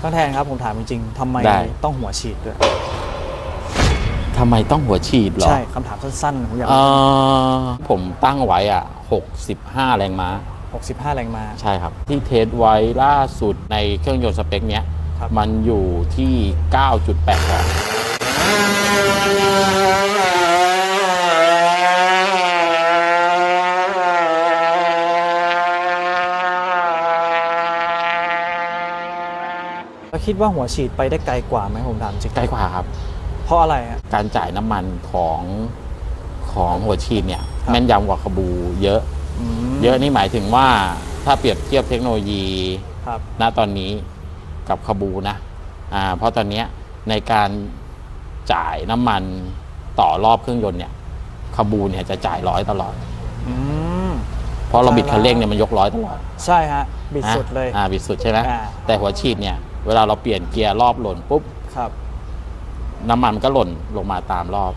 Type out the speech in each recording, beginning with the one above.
ท่านแทนครับผมถามจริงๆทำไมได้ ต้องหัวฉีดด้วยทำไมต้องหัวฉีดเหรอ ใช่คำถามสั้นๆผมอยากเอ่อผมตั้งไว้อะ 65 แรงม้า 65 แรงม้าใช่ครับ ที่เทสไว้ล่าสุดในเครื่องยนต์สเปคเนี้ย ครับมันอยู่ที่ 9.8แรง คิดว่าหัวฉีดไปได้ไกลกว่าไหมผมถามจริงใกล้กว่าครับ เพราะอะไรฮะ การจ่ายน้ำมันของของหัวฉีดเนี่ยครับ แม่นยำกว่าขบูเยอะมเยอะนี่หมายถึงว่าถ้าเปรียบเทียบเทคโนโลยีครับ ณตอนนี้กับขบูนะอ่าเพราะตอนเนี้ยในการจ่ายน้ำมันต่อรอบเครื่องยนต์เนี่ยขบูเนี่ยจะจ่ายร้อยตลอด อืม เพราะเราบิดจ่ายร้อยคันเร่งเนี่ยมันยกร้อยตลอดใช่ฮะ บิดสุดเลย อ่าบิดสุดใช่ไหมอ่า แต่หัวฉีดเนี่ย เวลาเราเปลี่ยนเกียร์รอบหล่นปุ๊บครับ น้ำมันมันก็หล่นลงมาตามรอบ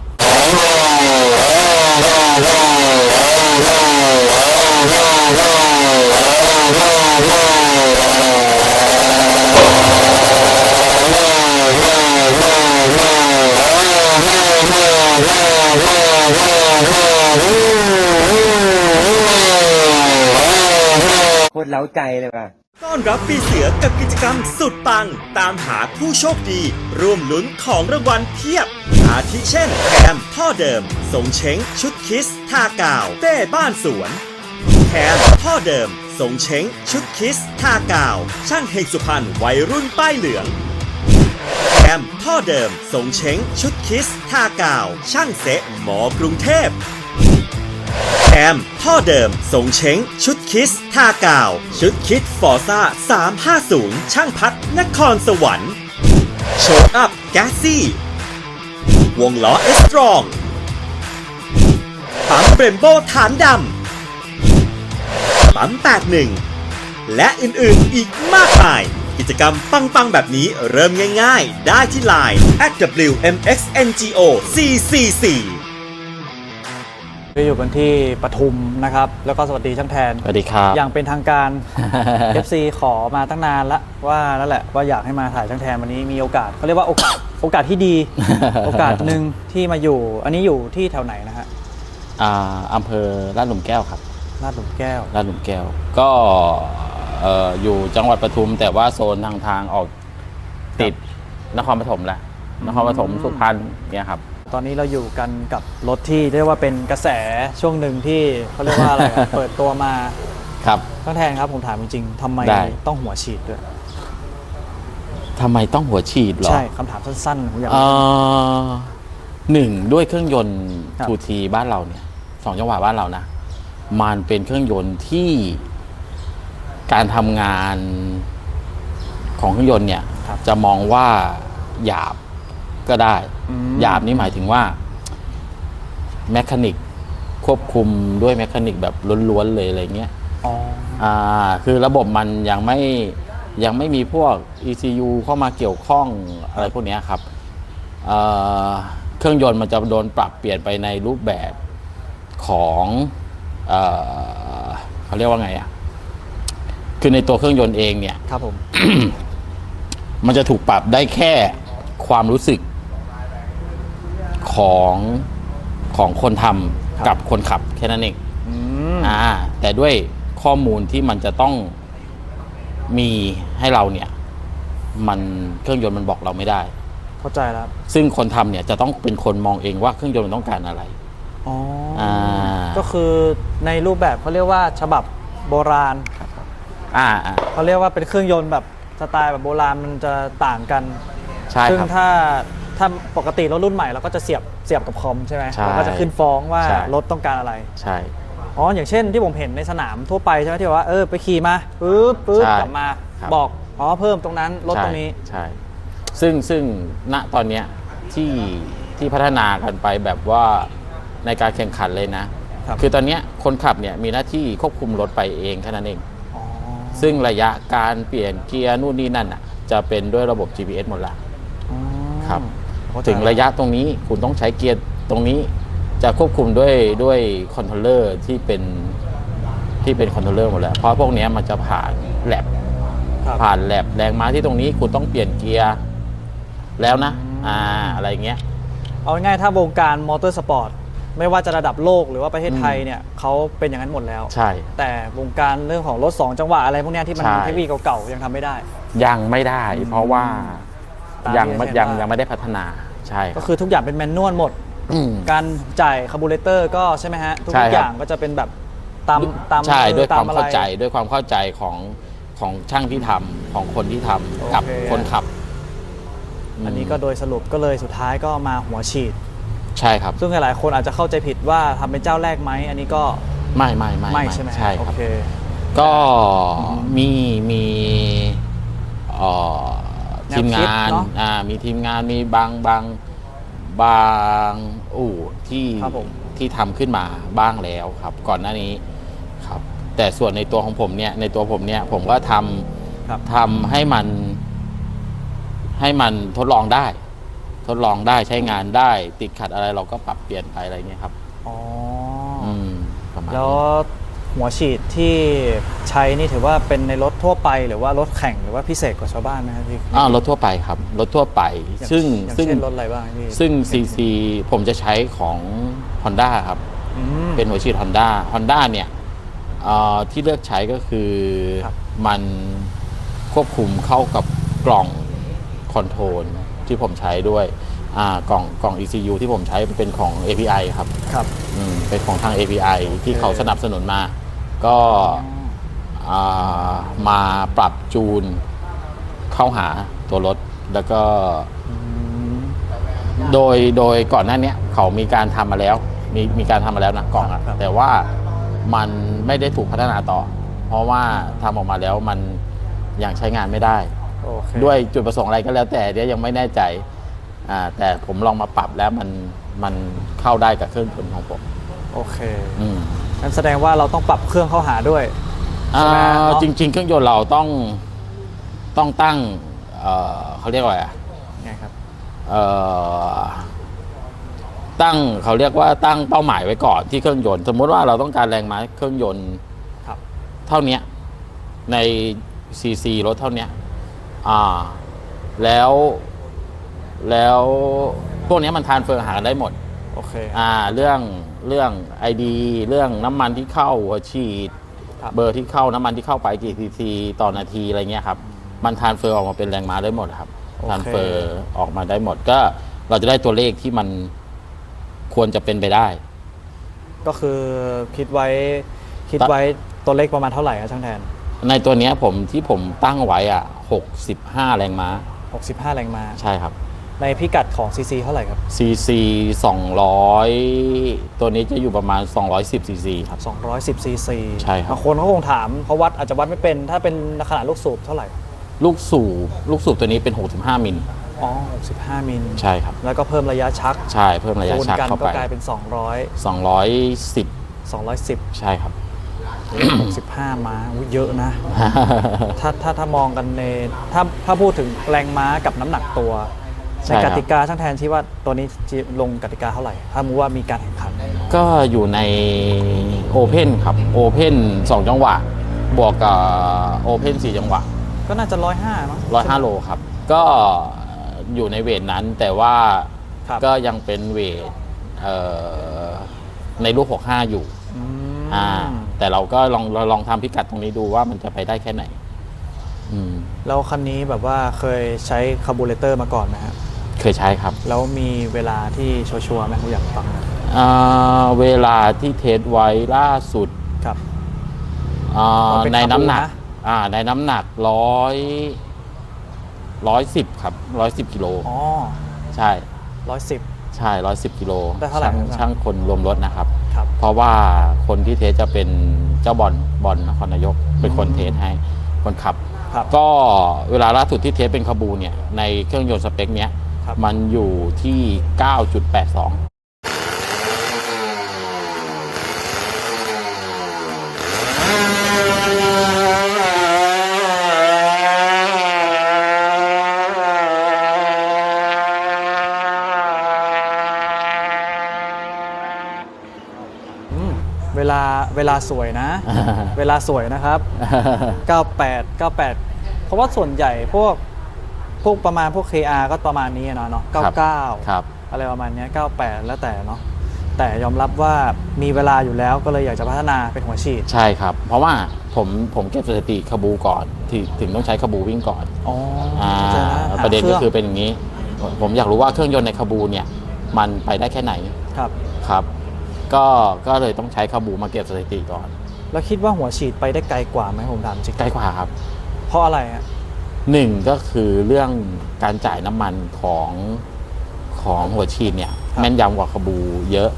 โคตรเล้าใจเลยว่ะต้ อนรับปีเสือกับกิจกรรมสุดปัง ตามหาผู้โชคดี ร่วมลุ้นของรางวัลเพียบ อาทิเช่นแคมพ่อเดิมทรงเช้งชุดคิสทากาวเต้บ้านสวนแคมพ่อเดิมทรงเช้งชุดคิสทากาว ช่างเฮงสุพรรณวัยรุ่นป้ายเหลืองแคมพ่อเดิมทรงเช้งชุดคิสทากาว ช่างเซะหมอกรุงเทพ คมพ่อเดิมทรงเช้ง ชุดคิสทากาว ชุดคิดฟอร์ซ่า 350 ช่างพัด นครสวรรค์โชว์อัพแกซี่ วงล้อเอสตรองปั๊มเบรมโบฐานดำปั๊ม81 และอื่นๆอีกมากมาย กิจกรรมปัง ๆ แบบนี้เริ่มง่าย ๆ ได้ที่ Line @WMXNGO 444 อยู่กันที่ปทุมนะครับ แล้วก็สวัสดีช่างแทน สวัสดีครับ อย่างเป็นทางการ FC ขอมาตั้งนานละว่านั่นแหละว่าอยากให้มาถ่ายช่างแทนวันนี้มีโอกาสเขาเรียกว่าโอกาสโอกาสที่ดี โอกาสหนึ่งที่มาอยู่ อันนี้อยู่ที่แถวไหนนะฮะอ่าอำเภอลาดหลุมแก้วครับลาดหลุมแก้วลาดหลุมแก้ว ก็เอ่ออยู่จังหวัดปทุม แต่ว่าโซนทางทางออกติดนครปฐมแหละนครปฐมสุพรรณเนี่ยครับ ตอนนี้เราอยู่กันกับรถที่เรียกว่าเป็นกระแสช่วงหนึ่งที่เขาเรียกว่าอะไรอะเปิดตัวมาครับท่านแทนครับผมถามจริงๆทำไมได้ ต้องหัวฉีดด้วย ทำไมต้องหัวฉีดเหรอ ใช่คำถามสั้นๆผมอยาก เอ่อหนึ่งด้วยเครื่องยนต์ครับ ทูทีบ้านเราเนี่ยสองจังหวะบ้านเรานะ มันเป็นเครื่องยนต์ที่การทำงานของเครื่องยนต์เนี่ยครับจะมองว่าหยาบ ก็ได้อืมหยาบนี่หมายถึงว่าแมคานิกควบคุมด้วยแมคานิกแบบล้วนๆเลยอะไรเงี้ยอ๋ออ่าคือระบบมันยังไม่ยังไม่มีพวก ECU เข้ามาเกี่ยวข้องอะไรพวกเนี้ยครับเอ่อเครื่องยนต์มันจะโดนปรับเปลี่ยนไปในรูปแบบของเออเขาเรียกว่าไงอะคือในตัวเครื่องยนต์เองเนี่ยครับผมมันจะถูกปรับได้แค่ความรู้สึก ของของคนทำกับคนขับแค่นั้นเองอืมอ่าแต่ด้วยข้อมูลที่มันจะต้องมีให้เราเนี่ย มันเครื่องยนต์มันบอกเราไม่ได้ เข้าใจแล้วซึ่งคนทำเนี่ยจะต้องเป็นคนมองเองว่าเครื่องยนต์มันต้องการอะไร อ๋อออ่า ก็คือในรูปแบบเขาเรียกว่าฉบับโบราณอ่าอ่าเขาเรียกว่าเป็นเครื่องยนต์แบบสไตล์แบบโบราณมันจะต่างกัน ใช่ซึ่งครับ ถ้า ถ้าปกติรถรุ่นใหม่เราก็จะเสียบเสียบกับคอมใช่ไหมใช่เราก็จะขึ้นฟ้องว่าใช่ รถต้องการอะไร ใช่ อ๋อ อย่างเช่นที่ผมเห็นในสนามทั่วไปใช่ไหมที่บอกว่าเออไปขี่มาปึ๊บปึ๊บใช่กลับมา ครับ บอกอ๋อเพิ่มตรงนั้นลดใช่ตรงนี้ใช่ ซึ่งซึ่งณตอนเนี้ยที่ที่พัฒนากันไปแบบว่าในการแข่งขันเลยนะ ครับ คือตอนเนี้ยคนขับเนี่ยมีหน้าที่ควบคุมรถไปเองแค่นั้นเอง อ๋อซึ่งระยะการเปลี่ยนเกียร์นู่นนี่นั่นอะจะเป็นด้วยระบบ GPS หมดละ อ๋อครับเข้าใจ ถึงระยะตรงนี้คุณต้องใช้เกียร์ตรงนี้ จะควบคุมด้วยด้วยคอนโทรลเลอร์ที่เป็นที่เป็นคอนโทรลเลอร์หมดแล้ว เพราะพวกเนี้ยมันจะผ่านแลบครับผ่านแลบแรงม้าที่ตรงนี้คุณต้องเปลี่ยนเกียร์แล้วนะอืมอ่าอะไรอย่างเงี้ย เอาง่ายๆถ้าวงการมอเตอร์สปอร์ตไม่ว่าจะระดับโลกหรือว่าประเทศอืมไทยเนี่ยเขาเป็นอย่างนั้นหมดแล้ว ใช่ แต่วงการเรื่องของรถ 2 จังหวะอะไรพวกเนี้ยที่มันใช่เทคโนโลยีเก่าๆยังทำไม่ได้ ยังไม่ได้ เพราะว่า ตามยังที่ไม่เห็นยังว่ายัยังไม่ได้พัฒนาใช่คก็รับคือทุกอย่างเป็นแมนนวลหมดมการจ่ายคาร์บูเรเตอร์ก็ใช่ไหมฮะ ทุกใช่ครับ อย่างก็จะเป็นแบบตามตามใช่ด้วยตความอะไรเข้าใจด้วยความเข้าใจของของช่างที่ทำของคนที่ทำกับโอเคคนขับอันนี้ก็โดยสรุปก็เลยสุดท้ายก็มาหัวฉีด ใช่ครับ ซึ่งหลายๆคนอาจจะเข้าใจผิดว่าทำเป็นเจ้าแรกไหมอันนี้ก็ไม่ไม่ไม่ไม่ใช่ไหมใช่โอครับ เค ก็มีมีเอ่อแนว ทีมคิดงานเนอะอ่ามีทีมงานมีบางบางบางอู่ที่ครับผม ที่ทำขึ้นมาบ้างแล้วครับ ก่อนหน้านี้ครับ แต่ส่วนในตัวของผมเนี่ยในตัวผมเนี่ยผมก็ทำครับ ทำให้มันให้มันทดลองได้ ทดลองได้ใช้งานได้ ติดขัดอะไรเราก็ปรับเปลี่ยนไปอะไรเงี้ยครับ อ๋อออืมประมาณแล้วนี้หัวฉีดที่ ใช้นี่ถือว่าเป็นในรถทั่วไปหรือว่ารถแข่งหรือว่าพิเศษกว่าชาวบ้านไหมครับพี่อ่ารถทั่วไปครับ รถทั่วไปอย่างซึ่งอย่างซึ่งเช่นรถอะไรบ้างพี่ซึ่ง CC ผมจะใช้ของ Honda ครับ อืม เป็นหัวฉีด Honda Honda เนี่ยเอ่อที่เลือกใช้ก็คือครับ มันควบคุมเข้ากับกล่องคอนโทรลที่ผมใช้ด้วยอ่ากล่องกล่อง ECU ที่ผมใช้เป็นของ API ครับ ครับ อืมเป็นของทาง API ที่เขาสนับสนุนมา ก็อ่า มาปรับจูนเข้าหาตัวรถ แล้วก็ โดยโดยก่อนหน้าเนี้ยเขามีการทำมาแล้ว มีมีการทำมาแล้วนะกล่องอะครับแต่ว่ามันไม่ได้ถูกพัฒนาต่อ เพราะว่าทำออกมาแล้วมันยังใช้งานไม่ได้โอเคด้วยจุดประสงค์อะไรก็แล้วแต่เดี๋ยวยังไม่แน่ใจอ่าแต่ผมลองมาปรับแล้วมันมันเข้าได้กับเครื่องยนต์ของผม โอเคอืมงั้นแสดงว่าเราต้องปรับเครื่องเข้าหาด้วย ใช่ไหมอ่าเนอะจริง ๆ เครื่องยนต์เราต้องต้องตั้งเอ่อเขาเรียกว่าอะไรอะไงครับ เอ่อตั้งเขาเรียกว่าตั้งเป้าหมายไว้ก่อนที่เครื่องยนต์สมมติว่าเราต้องการแรงม้าเครื่องยนต์ครับ เท่าเนี้ยในซีซีรถเท่าเนี้ยอ่าแล้วแล้วพวกเนี้ยมันทานเฟืองหากันได้หมด โอเค อ่าเรื่องเรื่อง ID เรื่องน้ำมันที่เข้าหัวฉีด ครับ เบอร์ที่เข้าน้ำมันที่เข้าไปกี่ซีซีต่อนาทีอะไรเงี้ยครับ มันทานเฟอร์ออกมาเป็นแรงม้าได้หมดครับโอเค ทานเฟอร์ออกมาได้หมดก็เราจะได้ตัวเลขที่มันควรจะเป็นไปได้ ก็คือคิดไว้คิดไว้ตัวเลขประมาณเท่าไหร่ครับช่างแทน ในตัวเนี้ยผมที่ผมตั้งไว้อะ65 แรงม้า 65 แรงม้าใช่ครับ ในพิกัดของ CC เท่าไหร่ครับ CC 200 ตัวนี้จะอยู่ประมาณ 210 CC ครับ 210 cc ใช่ครับ บางคนเขาคงถามเขาวัดอาจจะวัดไม่เป็นถ้าเป็นขนาดลูกสูบเท่าไหร่ลูลูกสูบลูกสูบตัวนี้เป็น 65 มิล อ๋อ 65 มิลใช่ครับ แล้วก็เพิ่มระยะชักใช่ เพิ่มระยะคูณชักกันเข้าก็ไป กลายเป็น 200 210 210 ใช่ครับ 65 ม้าอุ๊ยเยอะนะ ถ้าถ้าถ้ามองกันในถ้าถ้าพูดถึงแรงม้ากับน้ำหนักตัว ใช่ในครักบติกาช่างแทนที่ว่าตัวนี้จะลงกติกาเท่าไหร่ ถ้ามูว่ามีการแข่งขัน ก็อยู่ในโอเพนครับโอเพน2จังหวะ บวกกับโอเพน4จังหวะ ก็น่าจะ105มั้ง105โลครับ ก็อยู่ในเวทนั้นแต่ว่าครับก็ยังเป็นเวทเอ่อในลูก65อยู่อืมอ่าแต่เราก็ลองเราลองทำพิกัดตรงนี้ดูว่ามันจะไปได้แค่ไหนอืมแล้วคันนี้แบบว่าเคยใช้คาร์บูเรเตอร์มาก่อนไหมครับ เคยใช้ครับแล้วมีเวลาที่ชัวร์ๆไหมผมอยากฟังหน่อยอ่าเวลาที่เทสไว้ล่าสุดครับ อ่าอ๋อเป็นในน้ำหนักคาร์บูนะ อ่าในน้ำหนักร้อยร้อยสิบครับร้อยสิบกิโลอ๋อใช่110ใช่ร้อยสิบกิโลได้เท่าไหร่ช่างครับ ช่างคนรวมรถนะครับ ครับ เพราะว่าคนที่เทสจะเป็นเจ้าบอลบอลนครนายกเป็นคนเทสให้คนขับ ครับ ก็เวลาล่าสุดที่เทสเป็นคาบูเนี่ยในเครื่องยนต์สเปคเนี้ยครับ มันอยู่ที่ 9.82อืมเวลาเวลาสวยนะ เวลาสวยนะครับ 98 98ผราะว่าส่วนใหญ่พวก พวกประมาณพวก KR ก็ประมาณนี้อะเนาะเนาะครับ99ครับอะไรประมาณเนี้ย98 แล้วแต่เนาะแต่ยอมรับว่ามีเวลาอยู่แล้วก็เลยอยากจะพัฒนาเป็นหัวฉีด ใช่ครับ เพราะว่าผมผมเก็บสถิติขบูก่อนที่ถึงต้องใช้ขบูวิ่งก่อนอ๋ออ่าเข้าใจแล้วหาประเด็นก็งคือเป็นอย่างนี้ ผมอยากรู้ว่าเครื่องยนต์ในขบูเนี่ยมันไปได้แค่ไหนครับครับ ก็ก็เลยต้องใช้ขบูมาเก็บสถิติก่อน แล้วคิดว่าหัวฉีดไปได้ไกลกว่าไหมผมถามจริงใกล้กว่าครับ เพราะอะไรฮะ หนึ่งก็คือเรื่องการจ่ายน้ำมันของของหัวฉีดเนี่ย แม่นยำกว่าขบูเยอะ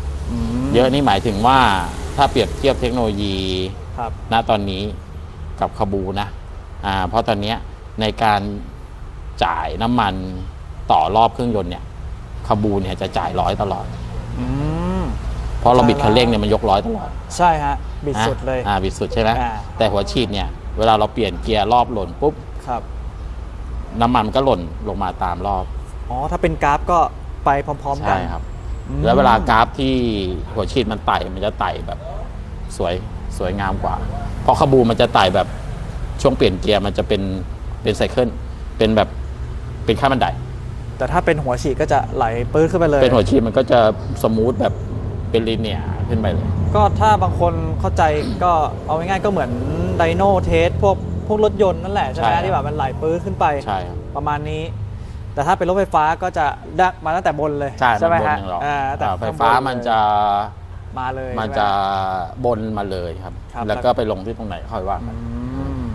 มเยอะนี่หมายถึงว่าถ้าเปรียบเทียบเทคโนโลยีครับณตอนนี้กับขบูนะอ่าเพราะตอนเนี้ยในการจ่ายน้ำมันต่อรอบเครื่องยนต์เนี่ย ขบูเนี่ยจะจ่ายร้อยตลอด อืม เพราะเราบิดใช่คันเร่งแล้วเนี่ยมันยกร้อยตลอดใช่ฮะ บิดนะสุดเลย อ่าบิดสุดใช่ไหมอ่า แต่หัวฉีดเนี่ยเวลาเราเปลี่ยนเกียร์รอบหล่นปุ๊บ ครับ น้ำมันมันก็หล่นลงมาตามรอบอ๋อถ้าเป็นกราฟก็ไปพร้อม ๆ กัใช่นครับ อืมแล้วเวลากราฟที่หัวฉีดมันไต่มันจะไต่แบบสวยสวยงามกว่า เพราะขบูมันจะไต่แบบช่วงเปลี่ยนเกียร์มันจะเป็นเป็นไซเคิลเป็นแบบเป็นขั้นบันได แต่ถ้าเป็นหัวฉีดก็จะไหลปื้ดขึ้นไปเลย เป็นหัวฉีดมันก็จะสมูทแบบเป็นลีเนียร์ขึ้นไปเลย ก็ถ้าบางคนเข้าใจก็เอาง่ายๆก็เหมือนไดโนเทสพวก พวกรถยนต์นั่นแหละใช่ไหมใช่ครับที่แบบมันไหลปื้ดขึ้นไปใช่ครับประมาณนี้ แต่ถ้าเป็นรถไฟฟ้าก็จะดักมาตั้งแต่บนเลยใช่ไหมบนฮะอย่างเราอ่าแต่อ่าไฟฟ้ามันจะมาเลยมันใช่ไหจะบนมาเลยครับครับ แล้วก็ไปลงที่ตรงไหนค่อยว่ากันอืม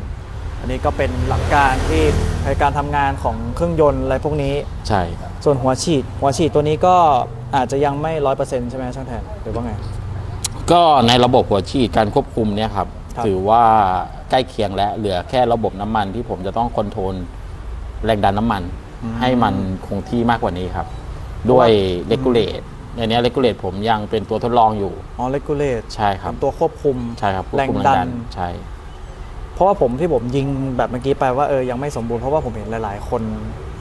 อันนี้ก็เป็นหลักการที่ในการทำงานของเครื่องยนต์อะไรพวกนี้ใช่ครับส่วนหัวฉีด หัวฉีดตัวนี้ก็อาจจะยังไม่ร้อยเปอร์เซ็นต์ใช่ไหมช่างแทนหรือว่าไง ก็ในระบบหัวฉีดการควบคุมเนี่ยครับครับถือว่า ใกล้เคียงแล้ว เหลือแค่ระบบน้ำมันที่ผมจะต้องคอนโทรลแรงดันน้ำมัน ให้มันคงที่มากกว่านี้ครับ ด้วยเลกูเลตในเนี้เลกูเลตผมยังเป็นตัวทดลองอยู่ อ๋อเลกูเลตใช่ครับตัวควบคุมใช่ครับควบแรงคุมดันใช่เพราะว่าผมที่ผมยิงแบบเมื่อกี้ไปว่าเออยังไม่สมบูรณ์เพราะว่าผมเห็นหลาย ๆ คน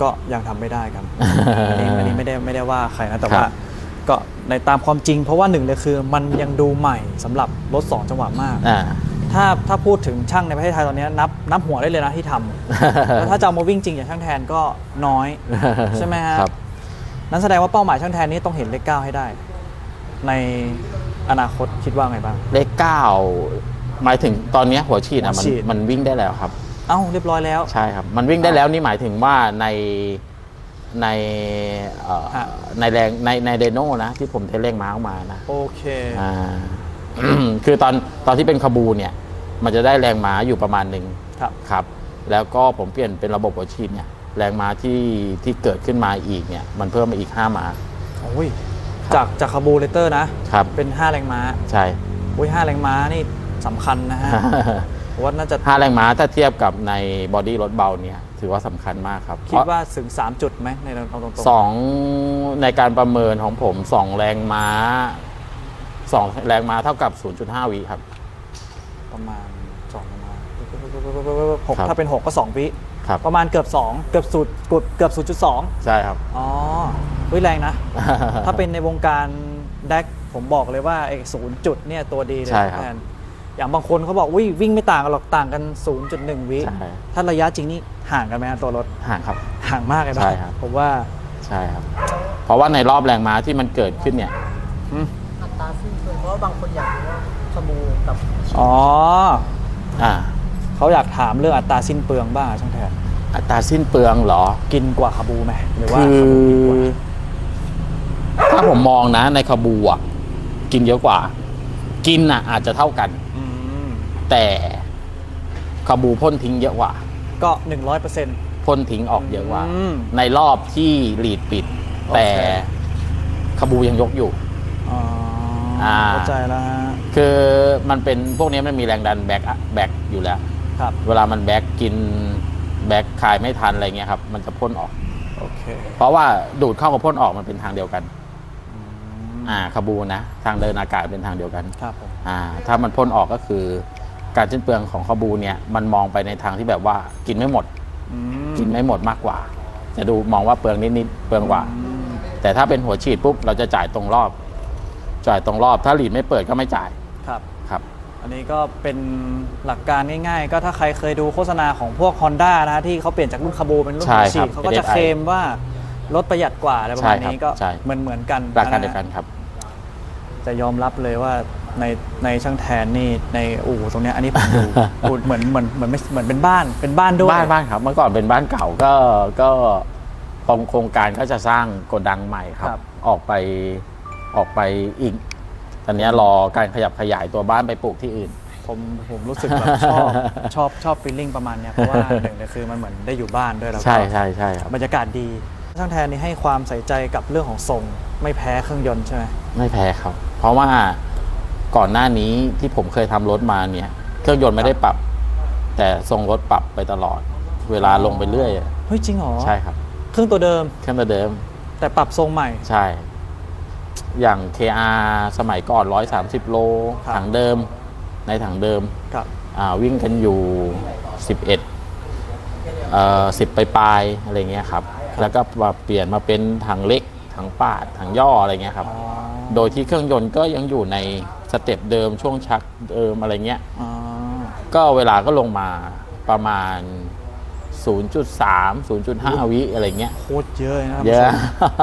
ก็ยังทำไม่ได้กันอันนี้อันนี้ไม่ได้ไม่ได้ว่าใครนะแต่ว่าครับก็ในตามความจริง เพราะว่าหนึ่งเลยคือ มันยังดูใหม่สำหรับรถสองจังหวะมากอ่า ถ้าถ้าพูดถึงช่างในประเทศไทยตอนนี้นับนับหัวได้เลยนะที่ทำแล้วถ้าจะเอามาวิ่งจริงอย่างช่างแทนก็น้อยใช่ไหมฮะครับนั้นแสดงว่าเป้าหมายช่างแทนนี้ต้องเห็นเลขเก้าให้ได้ ในอนาคตคิดว่าไงบ้าง เลขเก้าหมายถึงตอนเนี้ยหัวฉีดอะหัมัวนฉีดมันวิ่งได้แล้วครับ เอ้าเรียบร้อยแล้วใช่ครับ มันวิ่งได้แล้วนี่หมายถึงว่าในในเอ่อฮะในแรงในในเดโนนะ ที่ผมเทเร่งม้าออกมานะ โอเคอ่า คือตอนตอนที่เป็นขบูเนี่ย มันจะได้แรงม้าอยู่ประมาณหนึ่งครับครับ แล้วก็ผมเปลี่ยนเป็นระบบหัวฉีดเนี่ย แรงม้าที่ที่เกิดขึ้นมาอีกเนี่ย มันเพิ่มมาอีก5ม้าโอ้ยจากจากคาบูเลเตอร์นะครับ เป็น 5 แรงม้า ใช่โอ้ย5แรงม้านี่สำคัญนะฮะผมว่าน่าจะห้าแรงม้าถ้าเทียบกับในบอดี้รถเบาเนี่ยถือว่าสำคัญมากครับ คิดว่าถึง 3 จุดไหมในเอาตรงๆสองในการประเมินของผมสองแรงม้า สองแรงม้าเท่ากับ 0.5 วิครับ ประมาณ2แรงม้าหกครับ ถ้าเป็น6ก็2วิครับ ประมาณเกือบ2เกือบสุดเกือบเกือบ0.2ใช่ครับ อ๋อเฮ้ยแรงนะ ถ้าเป็นในวงการแดกผมบอกเลยว่าไอ้ศูนย์จุดเนี่ยตัวดีเลยใช่ครับแทนอย่างบางคนเขาบอกวิวิ่งไม่ต่างกันหรอกต่างกัน 0.1 วิใช่ ถ้าระยะจริงนี่ห่างกันไหมฮะตัวรถห่างครับ ห่างมากเลยนะใช่ครับ ผมว่า ใช่ครับ เพราะว่าในรอบแรงม้าที่มันเกิดขึ้นเนี่ย อัตราสิ้ บางคนอยากรู้ว่าขบูกับอ๋ออ่าเขาอยากถามเรื่องอัตราสิ้นเปลืองบ้างอะช่างแทนอัตราสิ้นเปลืองเหรอ กินกว่าคาบูไหมหรือว่าคืคาบูกินกว่าถ้าผมมองนะ ในขบูอะกินเยอะกว่า กินอะอาจจะเท่ากันอืมแต่ขบูพ่นทิ้งเยอะกว่า ก็100%พ่นทิ้งออกเยอะกว่าอืมในรอบที่หลีดปิดโอเคแต่ขบูยังยกอยู่อ๋อ อ่าเข้าใจแล้วฮะคือมันเป็นพวกนี้มันมีแรงดันแบ็กแบ็กอยู่แล้ว ครับ เวลามันแบ็กกินแบ็กคายไม่ทันอะไรเงี้ยครับ มันจะพ่นออก โอเค เพราะว่าดูดเข้ากับพ่นออกมันเป็นทางเดียวกัน อ่าขบูนะ ทางเดินอากาศเป็นทางเดียวกัน ครับผมอ่า ถ้ามันพ่นออกก็คือ การสิ้นเปลืองของขบูเนี่ย มันมองไปในทางที่แบบว่ากินไม่หมดอืมกินไม่หมดมากกว่า จะดูมองว่าเปลืองนิดๆเปลืองกว่าอืมแต่ถ้าเป็นหัวฉีดปุ๊บเราจะจ่ายตรงรอบ จ่ายตรงรอบ ถ้าหลีดไม่เปิดก็ไม่จ่ายครับ ครับ อันนี้ก็เป็นหลักการง่ายๆ ก็ถ้าใครเคยดูโฆษณาของพวก Honda นะฮะที่เขาเปลี่ยนจากรุ่นคาบูเป็นรุ่นใช่หัวฉีครัดบเขาก็จะ SI เคลมว่ารถประหยัดกว่าอะไรประมาณใช่ครับนี้ก็ใช่ เหมือนเหมือนๆกันหลักการะเดียวกันครับ จะยอมรับเลยว่าในในช่างแทนนี่ในอู่ตรงเนี้ยอันนี้ผมดู อู่เหมือนเหมือนเหมือนไม่เหมือนเป็นบ้านเป็นบ้านด้วย บ้านบ้านครับเมื่อก่อนเป็นบ้านเก่าก็ก็โครงการก็จะสร้างโกดังใหม่ครับครับออกไป ออกไปอีก ตอนนี้รอการขยับขยายตัวบ้านไปปลูกที่อื่น ผมผมรู้สึกแบบชอบ ชอบชอบฟีลลิ่งประมาณเนี้ยเพราะว่าหนึ่งเลยคือมันเหมือนได้อยู่บ้านด้วยแล้วก็ใช่ใช่ใช่ครับบรรยากาศดีช่างแทนนี่ให้ความใส่ใจกับเรื่องของทรง ไม่แพ้เครื่องยนต์ใช่ไหมไม่แพ้ครับ เพราะว่าก่อนหน้านี้ที่ผมเคยทำรถมาเนี่ย เครื่องยนต์ไม่ได้ปรับ แต่ทรงรถปรับไปตลอด เวลาลงไปเรื่อยอะเฮ้ยจริงเหรอใช่ครับ เครื่องตัวเดิมเครื่องเดิม แต่ปรับทรงใหม่ใช่ อย่าง KR สมัยก่อน 130 โล ครับ ถังเดิม ในถังเดิมครับ อ่าวิ่งกันอยู่ 11เอ่อ10ปลายๆอะไรเงี้ยครับ แล้วก็มาเปลี่ยนมาเป็นถังเล็ก ถังปาด ถังย่ออะไรเงี้ยครับอ๋อโดยที่เครื่องยนต์ก็ยังอยู่ในสเต็ปเดิมช่วงชักเดิมอะไรเงี้ย อ๋อ ก็เวลาก็ลงมาประมาณ 0.3 0.5 วิอะไรเงี้ยโคตรเยอะเลยนะเยอะ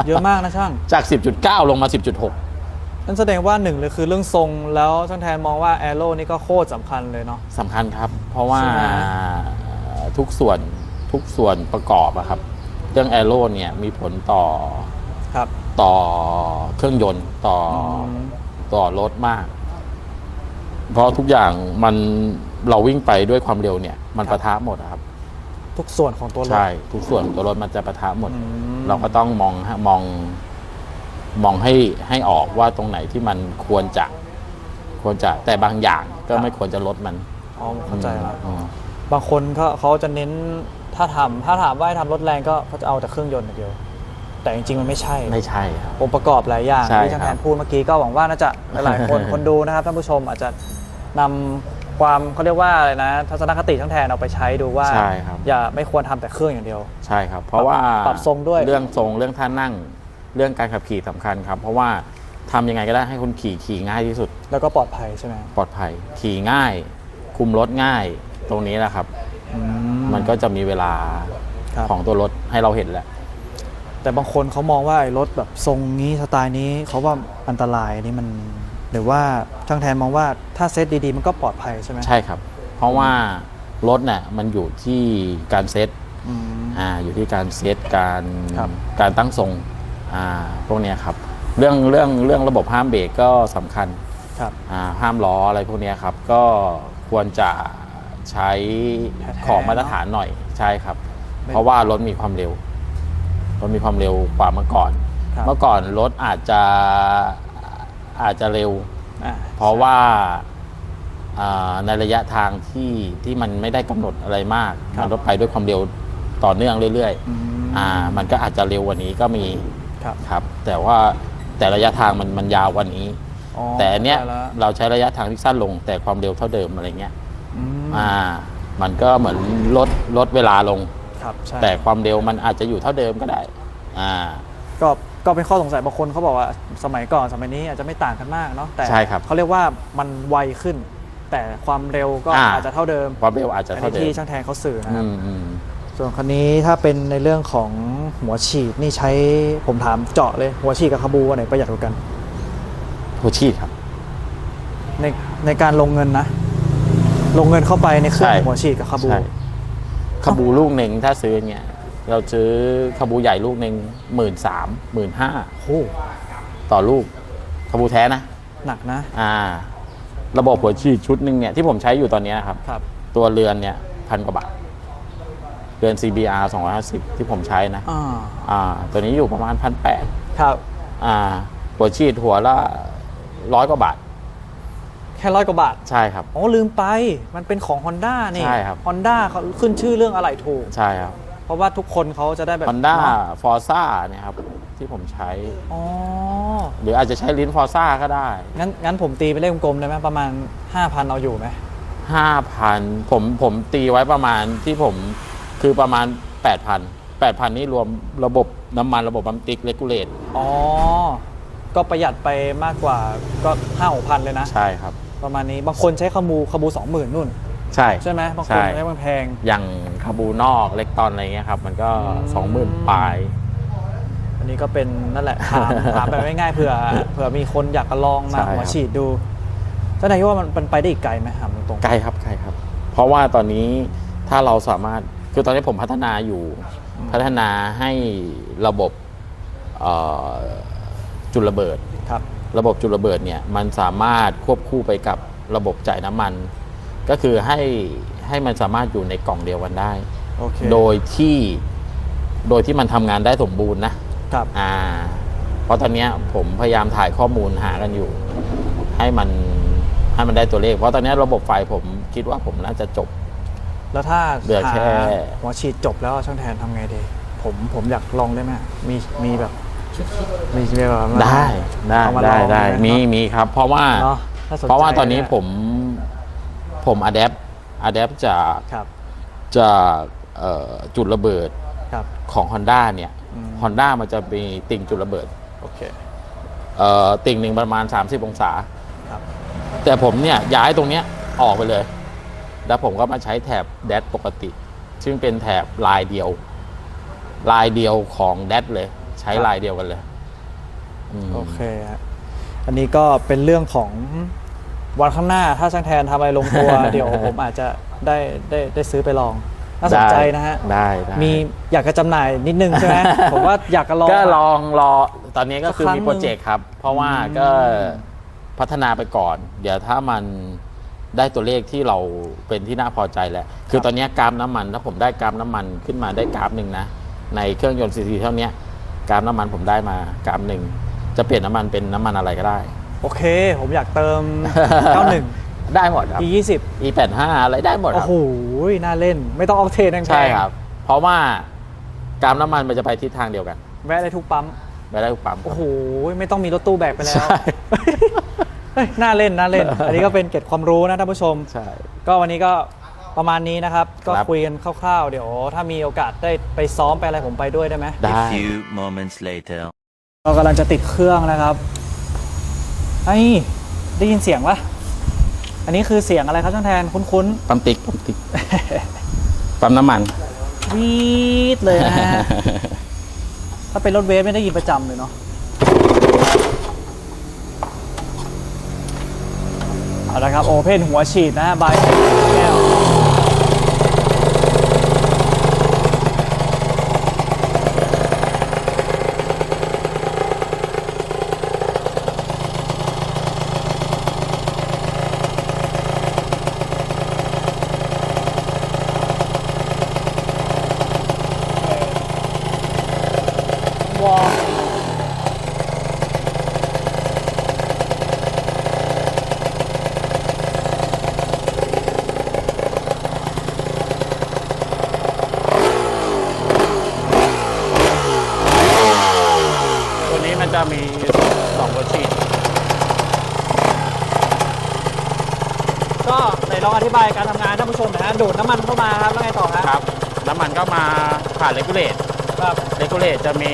เยอะมากนะช่าง จาก 10.9 ลงมา 10.6 นั่นแสดงว่าหนึ่งเลยคือเรื่องทรงแล้วช่างแทนมองว่าแอโร่นี่ก็โคตรสำคัญเลยเนาะสำคัญครับ เพราะว่าใช่ไหมทุกส่วนทุกส่วนประกอบอะครับ เรื่องแอโร่เนี่ยมีผลต่อครับต่อเครื่องยนต์ต่ออมต่อรถมาก เพราะทุกอย่างมันเราวิ่งไปด้วยความเร็วเนี่ย มันปะทะหมดอะครับ ทุกส่วนของตัวรถ ใช่ ทุกส่วนของตัวรถมันจะปะทะหมด อืม เราก็ต้องมองฮะมอง มองให้ให้ออกว่าตรงไหนที่มันควรจะ ควรจะแต่บางอย่างก็ไม่ควรจะลดมันอ๋อเข้าใจแล้วอืม บางคนก็เขาจะเน้นถ้าทำถ้าถามว่าให้ทำรถแรงก็เขาจะเอาแต่เครื่องยนต์อย่างเดียว แต่จริงๆมันไม่ใช่ ไม่ใช่ครับ องค์ประกอบหลายอย่างใช่ที่ช่างคแทรับนพูดเมื่อกี้ก็หวังว่าน่าจะหลายๆคน คนดูนะครับท่านผู้ชมอาจจะนำ ความเขาเรียกว่าอะไรนะ ทัศนคติช่างแทนเอาไปใช้ดูว่า ใช่ครับ อย่าไม่ควรทำแต่เครื่องอย่างเดียว ใช่ครับ เพราะว่าปรับทรงด้วย เรื่องทรงเรื่องท่านั่ง เรื่องการขับขี่สำคัญครับ เพราะว่าทำยังไงก็ได้ให้คุณขี่ขี่ง่ายที่สุดแล้วก็ปลอดภัยใช่ไหมปลอดภัย ขี่ง่าย คุมรถง่าย ตรงนี้แหละครับ อืมันก็จะมีเวลาครับ ของตัวรถให้เราเห็นแหละ แต่บางคนเขามองว่าไอ้รถแบบทรงนี้สไตล์นี้เขาว่าอันตรายนี่มัน หรือว่าช่างแทนมองว่าถ้าเซตดีๆ มันก็ปลอดภัยใช่ไหมใช่ครับ เพราะว่ารถเนี่ยมันอยู่ที่การเซตอืม อ่าอยู่ที่การเซตการครับ การตั้งทรงอ่าพวกเนี้ยครับเรื่องเรื่องเรื่องระบบห้ามเบรกก็สำคัญครับ อ่าห้ามล้ออะไรพวกเนี้ยครับ ก็ควรจะใช้แท้ๆของมาตรฐานหน่อยใช่ครับ ไม่ เพราะว่ารถมีความเร็วรถมีความเร็วกว่าเมื่อก่อน ครับ เมื่อก่อนรถอาจจะ อาจจะเร็ว อ่าเพราะว่าอ่าในระยะทางที่ที่มันไม่ได้กำหนดอะไรมากครับ มันรถไปด้วยความเร็วต่อเนื่องเรื่อยอืมๆอ่ามันก็อาจจะเร็วกว่านี้ก็มีครับครับ แต่ว่าแต่ระยะทางมันมันยาวกว่านี้ อ๋อแต่อันเนี้ยได้แล้วเราใช้ระยะทางที่สั้นลง แต่ความเร็วเท่าเดิมอะไรเงี้ยอืมอ่า มันก็เหมือนลดลดเวลาลง ครับใช่แต่ความเร็วมันอาจจะอยู่เท่าเดิมก็ได้อ่า ก็ ก็เป็นข้อสงสัยบางคนเขาบอกว่าสมัยก่อนสมัยนี้อาจจะไม่ต่างกันมากเนาะแต่ใช่ครับเขาเรียกว่ามันไวขึ้น แต่ความเร็วก็อ่า อาจจะเท่าเดิมความเร็วอาจจะอันเท่านี้เดิที่มช่างแทนเขาสื่อนะคอืรับมอืม ส่วนคันนี้ถ้าเป็นในเรื่องของหัวฉีดนี่ใช้ผมถามเจาะเลยหัวฉีดกับคาบูอันไหนประหยัดกว่ากัน หัวฉีดครับ ในในการลงเงินนะ ลงเงินเข้าไปในเครื่องใช่ หัวฉีดกับคาบู ใช่ขบูลูกหนึ่งถ้าซื้อเนี่ย เราซื้อขบูใหญ่ลูกหนึ่งหมื่นสามหมื่นห้าโอ้ต่อลูกขบูแท้นะ หนักนะ อ่า ระบบหัวฉีดชุดหนึ่งเนี่ยที่ผมใช้อยู่ตอนเนี้ยครับ ครับ ตัวเรือนเนี่ยพันกว่าบาท เรือน CBR 250 ที่ผมใช้นะ อ่า อ่า ตัวนี้อยู่ประมาณพันแปดครับ อ่า หัวฉีดหัวละร้อยกว่าบาท แค่ร้อยกว่าบาท ใช่ครับ อ๋อลืมไป มันเป็นของ Honda นี่ ใช่ครับ Honda เขาขึ้นชื่อเรื่องอะไรถูก ใช่ครับ เพราะว่าทุกคนเขาจะได้แบบ Honda เนาะ Forza เนี่ยครับที่ผมใช้ อ๋อ หรืออาจจะใช้ลิ้น Forza ก็ได้ งั้นงั้นผมตีเป็นเลขกลมๆได้ไหมประมาณ 5,000 เอาอยู่ไหมห้าพันผมผมตีไว้ประมาณที่ผมคือประมาณแปดพันแปดพันนี่รวมระบบน้ำมันระบบบัมติกเลกูเลตอ๋อ ก็ประหยัดไปมากกว่าก็ห้าหกพันเลยนะ ใช่ครับอประมาณนี้บางคนใช้คาบูคาบูสองหมื่นนู่น ใช่ใช่ไหมบางคนใช่ใช้แพง อย่างคาบูนอกเล็กตอนอะไรเงี้ยครับ มันก็สองหมื่นปลายๆอันนี้ก็เป็นนั่นแหละถามถามแบบง่ายๆเผื่อเผื่อมีคนอยากจะลองมาใช่หัวครับฉีดดูเจ้านายว่ามันมันไปได้อีกไกลไหมถามตรงๆใกล้ครับใกล้ครับ เพราะว่าตอนนี้ถ้าเราสามารถคือตอนนี้ผมพัฒนาอยู่พัฒนาให้ระบบเอ่อจุลระเบิด ครับ ระบบจุลระเบิดเนี่ยมันสามารถควบคู่ไปกับระบบจ่ายน้ำมัน ก็คือให้ให้มันสามารถอยู่ในกล่องเดียวกันได้ โอเคโดยที่โดยที่มันทำงานได้สมบูรณ์นะ ครับ อ่า เพราะตอนเนี้ยผมพยายามถ่ายข้อมูลหากันอยู่ ให้มันให้มันได้ตัวเลข เพราะตอนเนี้ยระบบไฟผมคิดว่าผมน่าจะจบ แล้วถ้าเหลือแค่ หาหัวฉีดจบแล้วช่างแทนทำไงดี ผมผมอยากลองได้ไหมมีมีแบบ มีแบบว่า ได้ได้เอามาลได้องได้หมีมีครับ เพราะว่า เนาะถ้าสนใจเพราะว่าตอนนี้เยผม ผมอัดแอปอัดแอปจากครับจากเอ่อจุดระเบิดครับ ของ Honda เนี่ย อืม Honda มันจะมีติ่งจุดระเบิดโอเค เอ่อติ่งหนึ่งประมาณ 30 องศา ครับ แต่ผมเนี่ยย้ายตรงเนี้ยออกไปเลย แล้วผมก็มาใช้แถบแดดปกติ ซึ่งเป็นแถบลายเดียว ลายเดียวของแดดเลย ใช้ลายเดียวกันเลยมโอเคฮะอันนี้ก็เป็นเรื่องของ วันข้างหน้าถ้าช่างแทนทำอะไรลงตัว เดี๋ยวผมอาจจะได้ได้ได้ซื้อไปลองน่าสนใจนะฮะ ได้ได้มีอยากจะจำหน่ายนิดนึงใช่ไหม ผมว่าอยากจะลอง ก็ลองรอตอนนี้ก็คือสักครั้งมีโปรเจกต์ครับ เพราะว่าก็พัฒนาไปก่อน เดี๋ยวถ้ามันได้ตัวเลขที่เราเป็นที่น่าพอใจแล้ว คือตอนนี้กรามน้ำมันถ้าผมได้กรามน้ำมันขึ้นมาได้กรามหนึ่งนะ ในเครื่องยนต์ซีซีเท่าเนี้ยกรามน้ำมันผมได้มากรามหนึ่งจะเปลี่ยนน้ำมันเป็นน้ำมันอะไรก็ได้ โอเค ผมอยากเติม 91 ได้หมดครับ E20 E85 อะไรได้หมดคโอ้รับ โหน่าเล่น ไม่ต้องออกเทนแพงๆใช่ครับ เพราะว่ากรามน้ำมันมันจะไปทิศทางเดียวกันแวะได้ทุกปั๊ม ไปได้ทุกปั๊มครับ โอ้โห ไม่ต้องมีรถตู้แบกไปแล้วใช่ เฮ้ยน่าเล่น น่าเล่น อันนี้ก็เป็นเกร็ดความรู้นะท่านผู้ชม ใช่ ก็วันนี้ก็ประมาณนี้นะครับ ก็ครับ คุยกันคร่าวๆ เดี๋ยวถ้ามีโอกาสได้ไปซ้อมไปอะไรผมไปด้วยได้ไหมได้ few moments later. เรากำลังจะติดเครื่องนะครับ ไอ้ได้ยินเสียงปะอันนี้คือเสียงอะไรครับช่างแทนคุ้นปั๊มติ๊กปั๊มติ๊กปั๊มน้ำมัน ๆวีดเลยนะฮะ ถ้าเป็นรถเวฟไม่ได้ยินประจำเลยเนาะเอาละครับโอเพนหัวฉีดนะฮะบายแก้ววอลตัวนี้มันจะมีสองหัวฉีด ก็ไหนลองอธิบายการทำงานให้ท่านผู้ชมหนะฮะดูดน้ำมันเข้ามาครับ แล้วไงต่อฮะ ครับ น้ำมันก็มาผ่านเลกูเลต ครับเลกูเลตจะมี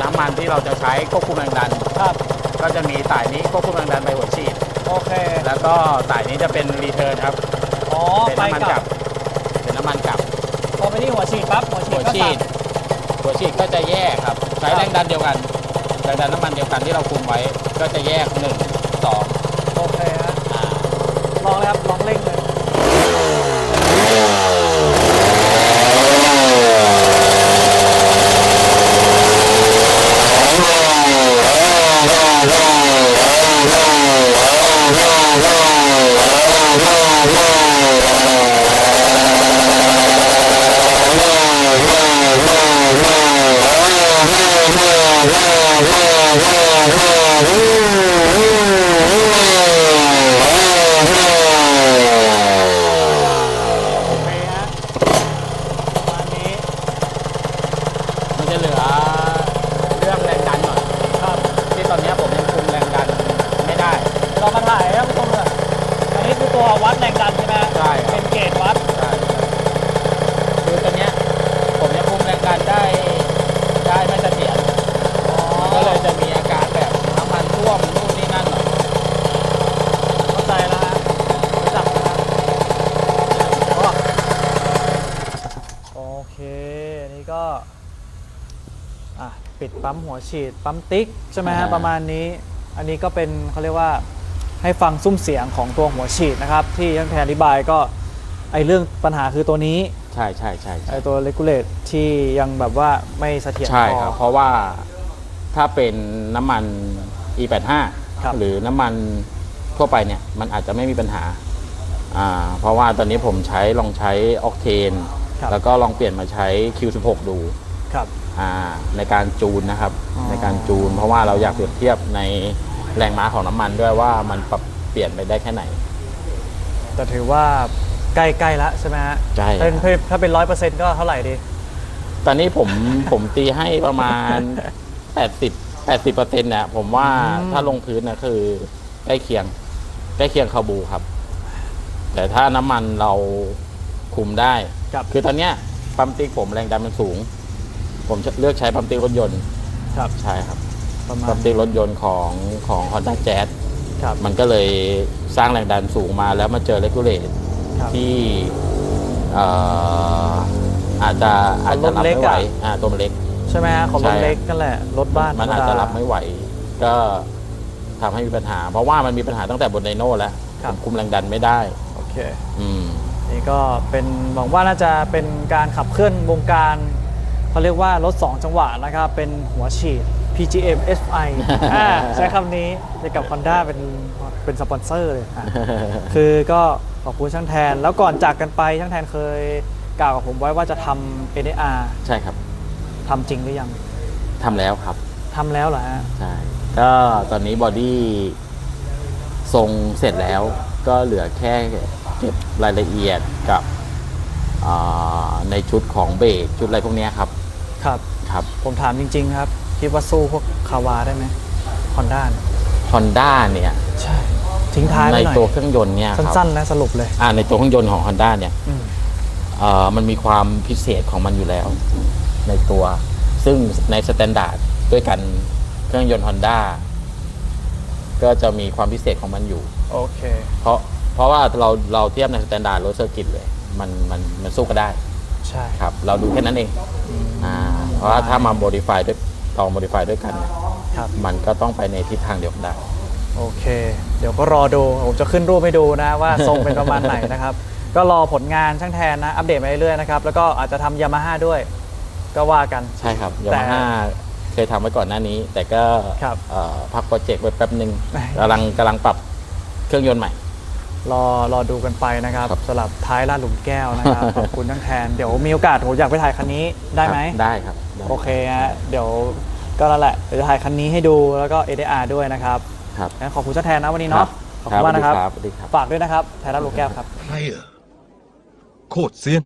น้ำมันที่เราจะใช้ควบคุมแรงดัน ครับก็จะมีสายนี้ควบคุมแรงดันไปหัวฉีด โอเค แล้วก็สายนี้จะเป็นรีเทิร์นครับอ๋อเป็นไปน้ำมันกกลัลับบเป็นน้ำมันกลับ พอไปที่หัวฉีดปั๊บหัวฉีหัดวก็ฉีสั่ดงหัวฉีดก็จะแยกครับ ใช้ครับแรงดันเดียวกันแรงดันน้ำมันเดียวกันที่เราคุมไว้ก็จะแยกหนึ่งสองโอเคฮะอ่าลองเลยครับลองเร่งเลย โอเคฮะประมาณนี้ มันจะเหลือเรื่องแรงดันหน่อย ครับ ที่ตอนนี้ผมยังคุมแรงดันไม่ได้ เรามาถ่ายให้ท่านผู้ชมเลยอันนี้คือตัววัดแรงดันใช่ไหม ใช่ครับ เป็นเกจวัด ใช่คือตอนเนี้ยผมยังคุมแรงดันได้ได้ไม่เสถียรมันก็เลยจะมีอาการแบบน้ำมันท่วมนู่นนี่นั่นหน่อย เข้าใจแล้ว อะ ปิดปั๊มหัวฉีด ปั๊มติ๊กใช่ไหมฮะอ่า ประมาณนี้ อันนี้ก็เป็นเขาเรียกว่าให้ฟังซุ้มเสียงของตัวหัวฉีดนะครับ ที่ท่านแทนอธิบายก็ไอเรื่องปัญหาคือตัวนี้ใช่ใช่ใช่ไอใช่ตัวเลกูเลตที่ยังแบบว่าไม่เสถียรใช่พอครับ เพราะว่าถ้าเป็นน้ำมัน E85 ครับ หรือน้ำมันทั่วไปเนี่ย มันอาจจะไม่มีปัญหาอ่าเพราะว่าตอนนี้ผมใช้ลองใช้ออกเทน ครับแล้วก็ลองเปลี่ยนมาใช้ Q16 ดู ครับอ่า ในการจูนนะครับอ๋อในการจูน เพราะว่าเราอยากเปรียบเทียบในแรงม้าของน้ำมันด้วยว่ามันปรับเปลี่ยนไปได้แค่ไหน แต่ถือว่าใกล้ๆแล้วใช่ไหมฮะใช่ถ้าเป็นถ้าเป็นร้อยเปอร์เซ็นต์ก็เท่าไหร่ดี ตอนนี้ผม ผมตีให้ประมาณ 80 80เปอร์เซ็นต์เนี่ยผมว่าอืม ถ้าลงพื้นนะคือใกล้เคียงใกล้เคียงคาบูครับ แต่ถ้าน้ำมันเราคุมได้ครับ คือตอนเนี้ยปั๊มติ๊กผมแรงดันมันสูง ผมจะเลือกใช้ปั๊มติ๊กรถยนต์ครับใช่ครับประมาณปั๊มติ๊กรถยนต์ของของ Honda Jazz ครับ มันก็เลยสร้างแรงดันสูงมาแล้วมาเจอเลกูเลตครับ ที่เอ่ออาจจะอาจจะรับรถเล็กไม่ไหวอะอ่าตัวมันเล็ก ใช่ไหมฮะของรใช่ ถเล็กนั่นแหละรถบ้านมันธรรอาจดจะรับไม่ไหว ก็ทำให้มีปัญหา เพราะว่ามันมีปัญหาตั้งแต่บนไดโน่แล้วครับผมคุมแรงดันไม่ได้ โอเค อืม นี่ก็เป็นหวังว่าน่าจะเป็นการขับเคลื่อนวงการ เขาเรียกว่ารถ 2 จังหวะนะครับ เป็นหัวฉีด PGM FI อ่าใช้คำนี้เดียวกับ Honda เป็นเป็นสปอนเซอร์เลยอะคือก็ขอบคุณช่างแทน แล้วก่อนจากกันไปช่างแทนเคยกล่าวกับผมไว้ว่าจะทำ NAR ใช่ครับทำจริงหรือยังทำแล้วครับทำแล้วเหรอฮะใช่ก็ตอนนี้บอดี้ทรงเสร็จแล้วก็เหลือแค่เก็บรายละเอียดกับอ่าในชุดของเบรกชุดอะไรพวกเนี้ยครับ ครับ ครับ ผมถามจริง ๆ ครับ คิดว่าสู้พวกคาวาได้ไหม Honda เนี่ย Honda เนี่ย ใช่ ทิ้งท้ายในไว้หน่อยตัวเครื่องยนต์เนี่ยครับสั้นๆนะสรุปเลย อ่าในตัวเครื่องยนต์ของ Honda เนี่ยอืม เอ่อมันมีความพิเศษของมันอยู่แล้ว ในตัว ซึ่งในสแตนดาร์ดด้วยกันเครื่องยนต์ Honda ก็จะมีความพิเศษของมันอยู่ โอเค เพราะเพราะว่าเราเราเทียบในสแตนดาร์ดรถเซอร์กิตเลย มันมันมันสู้กันได้ ใช่ครับเราดูแค่นั้นเองอ่าเพราะว่าถ้ามาโมดิฟายด้วยลองโมดิฟายด้วยกันเนี่ยครับมันก็ต้องไปในทิศทางเดียวกันได้ โอเค เดี๋ยวก็รอดู ผมจะขึ้นรูปให้ดูนะว่าทรงเป็นประมาณไหนนะครับ ก็รอผลงานช่างแทนนะ อัปเดตมาเรื่อยๆนะครับ แล้วก็อาจจะทำยามาฮ่าด้วย ก็ว่ากัน ใช่ครับยาแต่มาฮ่าเคยทำไว้ก่อนหน้านี้ แต่ก็ครับ เอ่อพักโปรเจกต์ไว้แป๊บหนึ่งไม่กำลังกำลังปรับเครื่องยนต์ใหม่ รอรอดูกันไปนะครับครับสำหรับท้ายลาดหลุมแก้วนะครับขอบคุณช่างแทนเดี๋ยวมีโอกาสผมอยากไปถ่ายคันนี้ได้ไหมครับได้ครับได้โอเคฮะเดี๋ยวก็นั่นแหละเดี๋ยวจะถ่ายคันนี้ให้ดูแล้วก็ ADR ด้วยนะครับครับงั้นขอบคุณช่างแทนนะวันนี้เนาะขอบคุณมากนะครับสวัสดีครับฝากด้วยนะครับไทยรัฐหลุมแก้วครับใครเหรอโคตรเซียน